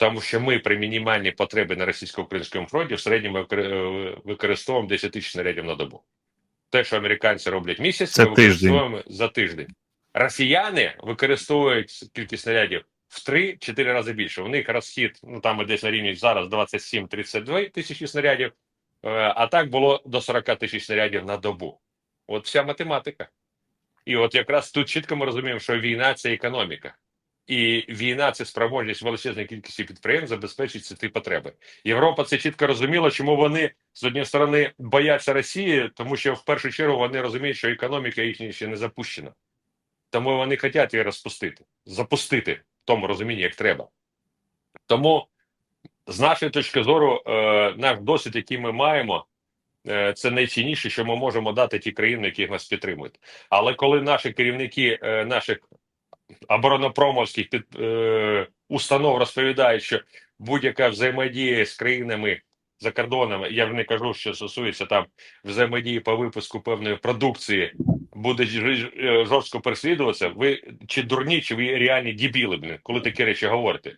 Тому що ми при мінімальній потребі на російсько-українському фронті в середньому е, використовуємо 10 тисяч снарядів на добу. Те, що американці роблять місяць, Це ми використовуємо за тиждень. Росіяни використовують кількість снарядів в 3-4 рази більше. У них розхід, ну там десь на рівні зараз 27-32 тисячі снарядів, е, а так було до 40 тисяч снарядів на добу. От вся математика. І от якраз тут чітко ми розуміємо, що війна це економіка. І війна це спроможність величезної кількості підприємств забезпечити ці потреби. Європа це чітко розуміла, чому вони з однієї сторони бояться Росії, тому що в першу чергу вони розуміють, що економіка їхня ще не запущена. Тому вони хочуть її розпустити, запустити в тому розумінні, як треба. Тому, з нашої точки зору, е, наш досвід, який ми маємо, е, це найцінніше, що ми можемо дати ті країни, які нас підтримують. Але коли наші керівники е, наших оборонопромовських під, е, установ розповідають, що будь-яка взаємодія з країнами за кордонами, я вже не кажу, що стосується там взаємодії по випуску певної продукції, буде е, жорстко переслідуватися. Ви чи дурні, чи ви реальні дебіли, блін, коли такі речі говорите?